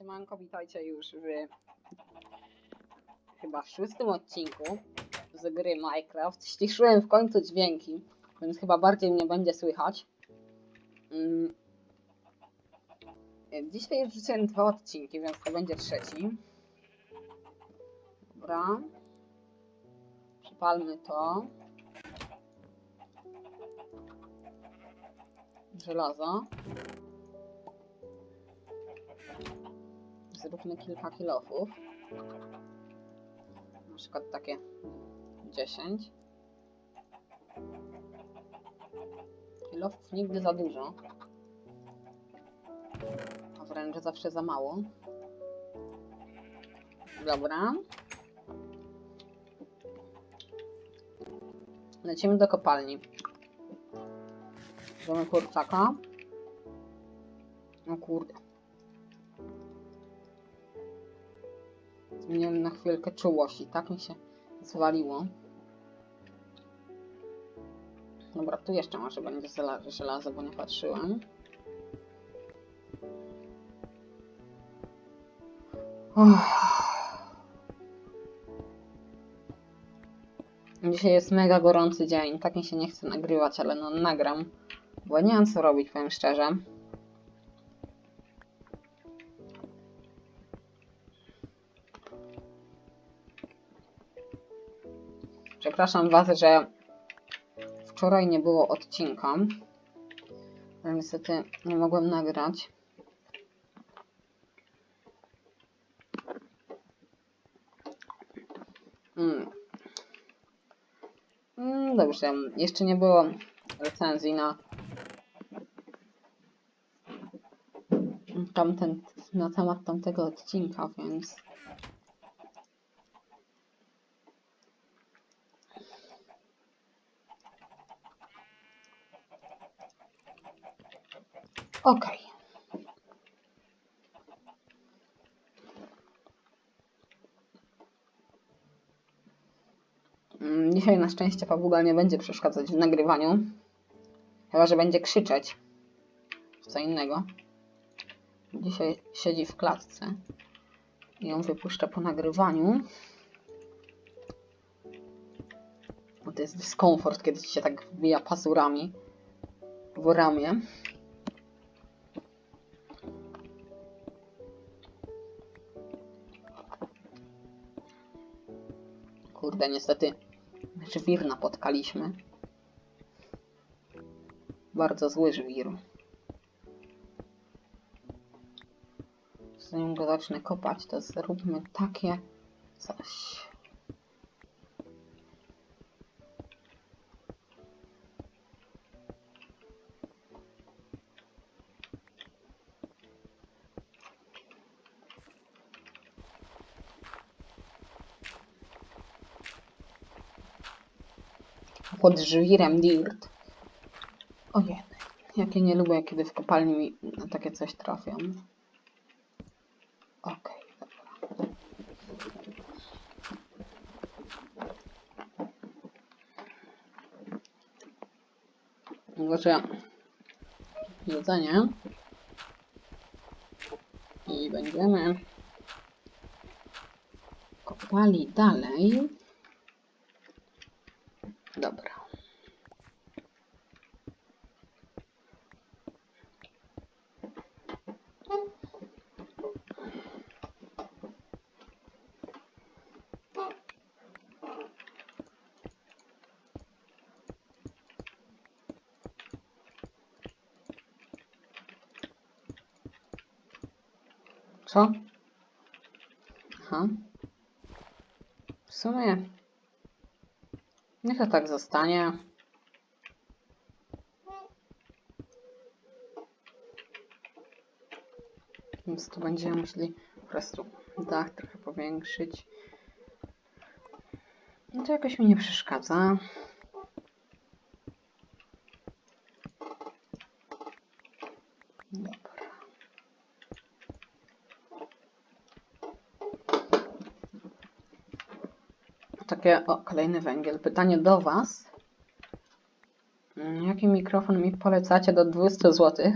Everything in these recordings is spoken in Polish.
siemanko, witajcie już w chyba szóstym odcinku z gry Minecraft. Ściszyłem w końcu dźwięki, więc chyba bardziej mnie będzie słychać. Mm. Dzisiaj wrzuciłem dwa odcinki, więc to będzie trzeci. Dobra. Przypalmy to. Żelazo. Zróbmy kilka kilofów. Na przykład takie 10. Kilofów nigdy za dużo. A wręcz zawsze za mało. Dobra. Lecimy do kopalni. Bierzemy kurczaka. O kurde. Zmieniłem na chwilkę czułość i tak mi się zwaliło. Dobra, tu jeszcze może będzie żela- żelazo, bo nie patrzyłem. Uff. Dzisiaj jest mega gorący dzień, tak mi się nie chce nagrywać, ale no nagram, bo nie mam co robić, powiem szczerze. Przepraszam Was, że wczoraj nie było odcinka. ale Niestety nie mogłem nagrać. Mm. Mm, dobrze, jeszcze nie było recenzji na tamten, na temat tamtego odcinka, więc Okej. Mm, Dzisiaj na szczęście Papuga nie będzie przeszkadzać w nagrywaniu. Chyba, że będzie krzyczeć. Co innego. Dzisiaj siedzi w klatce. I ją wypuszcza po nagrywaniu. Bo to jest dyskomfort, kiedy ci się tak wbija pazurami w ramię. Kurde, niestety żwir napotkaliśmy. Bardzo zły żwir. Zanim go zacznę kopać, to zróbmy takie coś. Pod żwirem dirt. Ojej, jakie nie lubię, kiedy w kopalni mi takie coś trafią. Okej, dobra. Włożę jedzenie. I będziemy kopali dalej. Dobra. Co? Aha. W sumie Niech to tak zostanie. Więc tu będziemy musieli po prostu dach trochę powiększyć. No to jakoś mi nie przeszkadza. Dobra. O, kolejny węgiel. Pytanie do Was. Mm, Jaki mikrofon mi polecacie do 200 zł?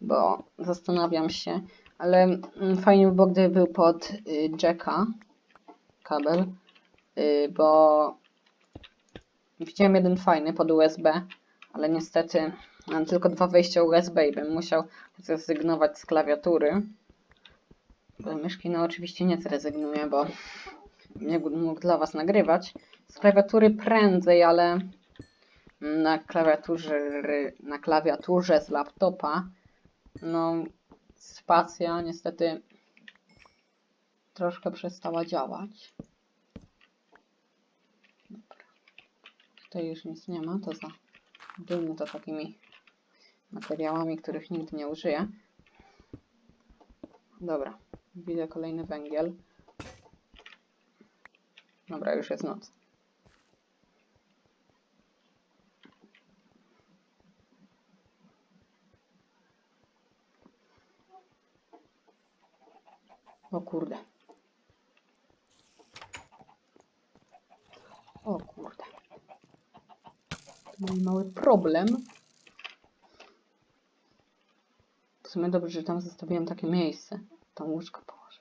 bo zastanawiam się, ale mm, fajnie by było, gdyby był pod y, jacka kabel, y, bo widziałem jeden fajny pod USB, ale niestety mam tylko dwa wejścia USB i bym musiał zrezygnować z klawiatury. Bo myszki no oczywiście nie zrezygnuję, bo będę mógł dla was nagrywać. Z klawiatury prędzej, ale na klawiaturze, na klawiaturze z laptopa no spacja niestety troszkę przestała działać. Dobra. Tutaj już nic nie ma, to za dumny to takimi materiałami, których nigdy nie użyję. Dobra, widzę kolejny węgiel. Dobra, już jest noc. O kurde. O kurde. Mam mały problem. W sumie dobrze, że tam zostawiłem takie miejsce. Tam łóżko położę.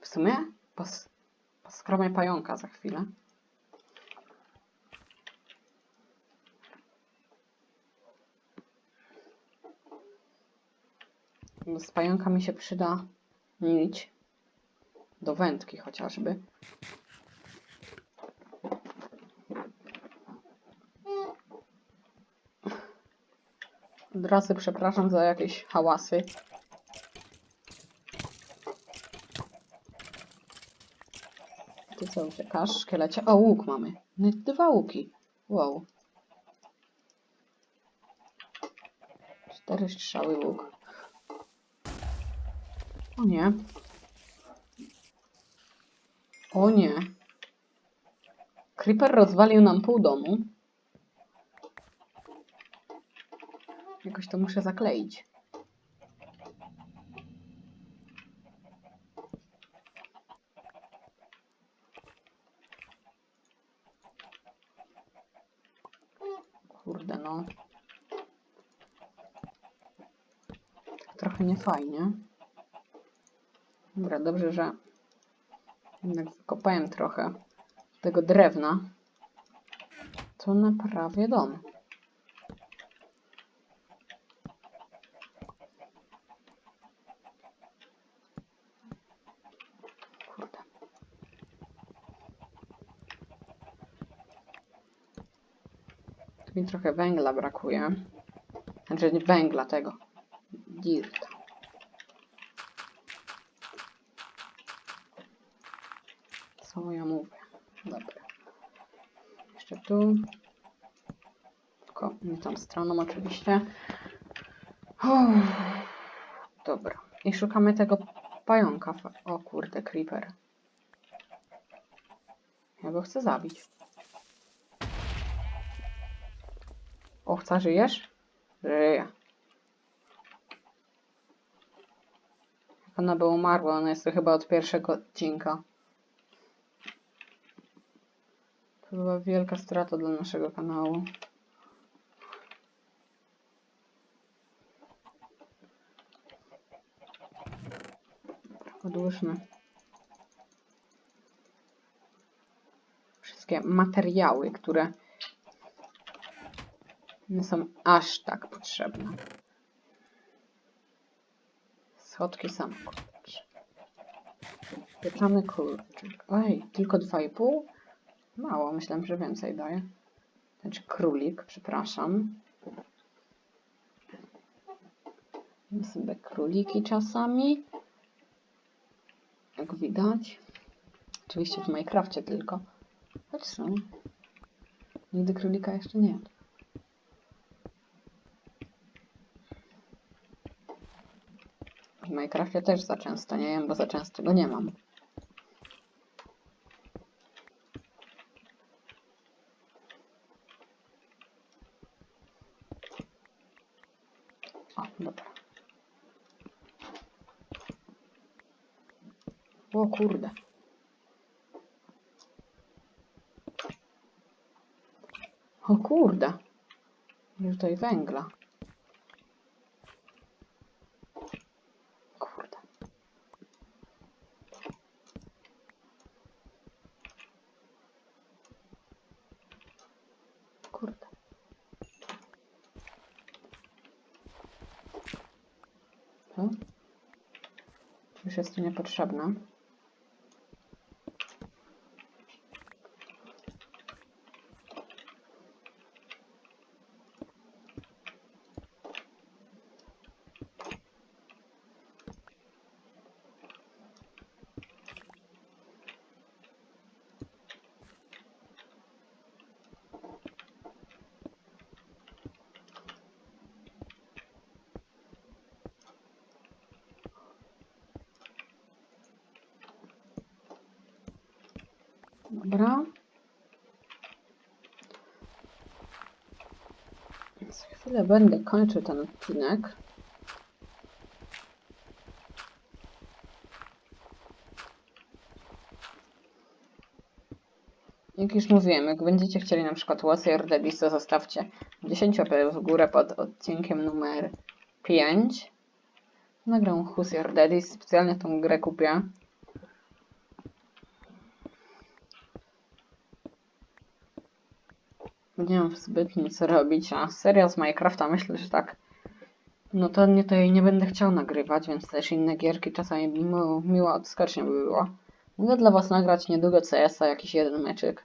W sumie pos, poskromię pająka za chwilę. Z pająka mi się przyda nić do wędki chociażby. Od razu przepraszam za jakieś hałasy. Co uciekasz, szkielecie? O, łuk mamy. No, dwa łuki. Wow. Cztery strzały łuk. O nie. O nie. Creeper rozwalił nam pół domu. Jakoś to muszę zakleić. Kurde no. Tak trochę niefajnie. Dobra, dobrze, że jednak zakopałem trochę tego drewna. To naprawię dom. Kurde. Tu mi trochę węgla brakuje. Znaczy węgla tego. Dirta. Co ja mówię? Dobra. Jeszcze tu. Tylko nie tą stroną oczywiście. Uff. Dobra. I szukamy tego pająka. O kurde, creeper. Ja go chcę zabić. Owca, żyjesz? Żyje. Ona by umarła, ona jest tu chyba od pierwszego odcinka. To była wielka strata dla naszego kanału. Odłóżmy wszystkie materiały, które nie są aż tak potrzebne. Schodki sam. Pieczony kurczak. Oj, tylko 2,5? Mało, myślałem, że więcej daje. Znaczy królik, przepraszam. Mam sobie króliki czasami. Jak widać. Oczywiście w Minecrafcie tylko. Choć są. Nigdy królika jeszcze nie. W Minecrafcie też za często nie jem, bo za często go nie mam. kurde. O kurde. Już tutaj węgla. Kurde. Kurde. To? Już jest tu niepotrzebne. Dobra. Za chwilę będę kończył ten odcinek. Jak już mówiłem, jak będziecie chcieli na przykład Ordedis, to zostawcie 10 łapek w górę pod odcinkiem numer 5. Nagram Husy Ordedis, specjalnie tą grę kupię. Nie mam zbytnio co robić, a seria z Minecrafta myślę, że tak. No to nie, to jej nie będę chciał nagrywać, więc też inne gierki czasami miło, miła odskocznia by było. Mogę dla was nagrać niedługo CS-a, jakiś jeden meczyk.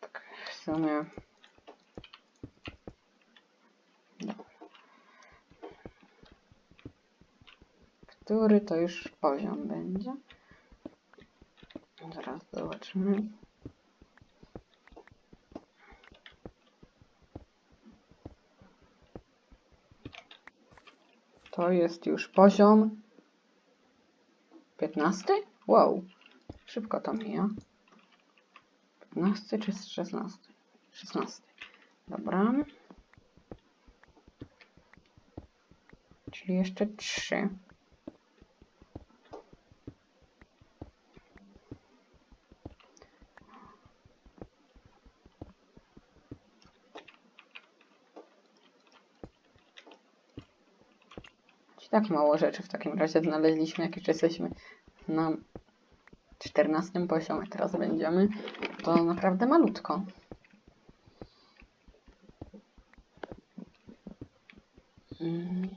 Tak, w sumie... Który to już poziom będzie? Zaraz zobaczymy. To jest już poziom 15? Wow, szybko to mija. 15 czy 16? 16. Dobra. Czyli jeszcze 3. tak mało rzeczy w takim razie znaleźliśmy, jak już jesteśmy na 14 poziomie, teraz będziemy, to naprawdę malutko. Mm.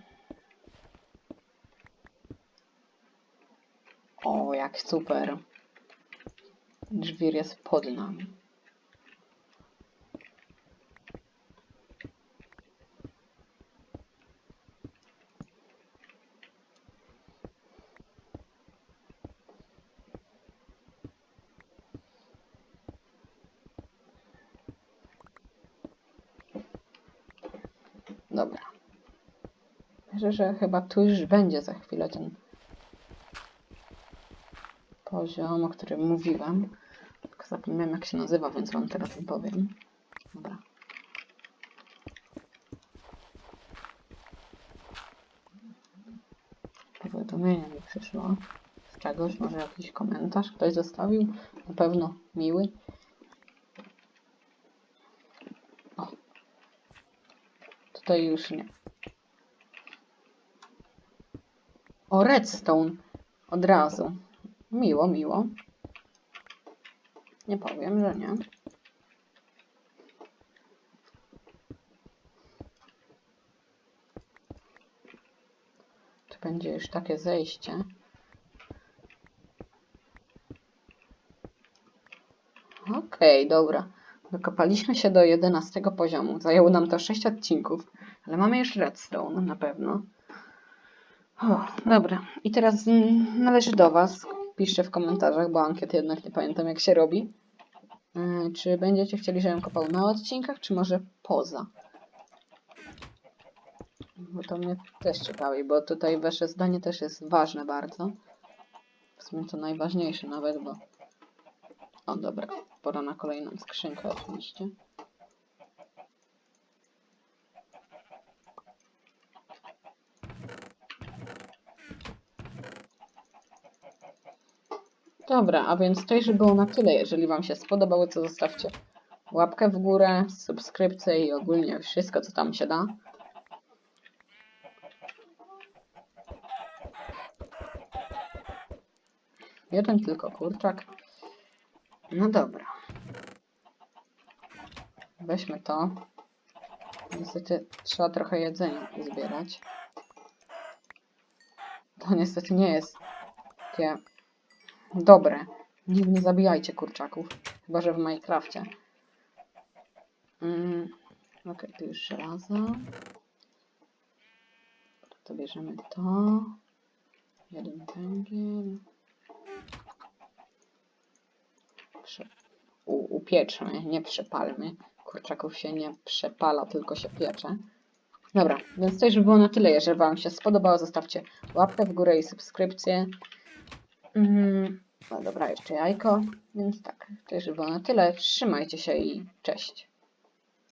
O, jak super. Drzwir jest pod nami. Dobra. Myślę, że chyba tu już będzie za chwilę ten poziom, o którym mówiłem. Tylko jak się nazywa, więc wam teraz powiem. Dobra. Powiadomienie mi przyszło z czegoś, może jakiś komentarz ktoś zostawił, na pewno miły. O. Tutaj już nie. Redstone. Od razu. Miło, miło. Nie powiem, że nie. Tu będzie już takie zejście. Okej, dobra. Dokopaliśmy się do 11 poziomu. Zajęło nam to 6 odcinków, ale mamy już redstone na pewno. O, dobra. I teraz mm, należy do Was. Piszcie w komentarzach, bo ankiet jednak nie pamiętam jak się robi. Yy, czy będziecie chcieli, żebym kopał na odcinkach, czy może poza? Bo to mnie też ciekawi, bo tutaj Wasze zdanie też jest ważne bardzo. W sumie to najważniejsze nawet, bo... O, dobra. Pora na kolejną skrzynkę oczywiście. Dobra, a więc to już było na tyle. Jeżeli Wam się spodobało, to zostawcie łapkę w górę, subskrypcję i ogólnie wszystko, co tam się da. Jeden tylko kurczak. No dobra. Weźmy to. Niestety trzeba trochę jedzenia zbierać. To niestety nie jest takie dobre. Nie zabijajcie kurczaków. Chyba, że w Minecrafcie. Mm. Okej, tu już żelazo. To bierzemy to. Jeden węgiel. Prze u, upieczmy, nie przepalmy. Kurczaków się nie przepala, tylko się piecze. Dobra, więc to już by było na tyle. Jeżeli Wam się spodobało, zostawcie łapkę w górę i subskrypcję. Mm, no dobra, jeszcze jajko. Więc tak, to już by było na tyle. Trzymajcie się i cześć.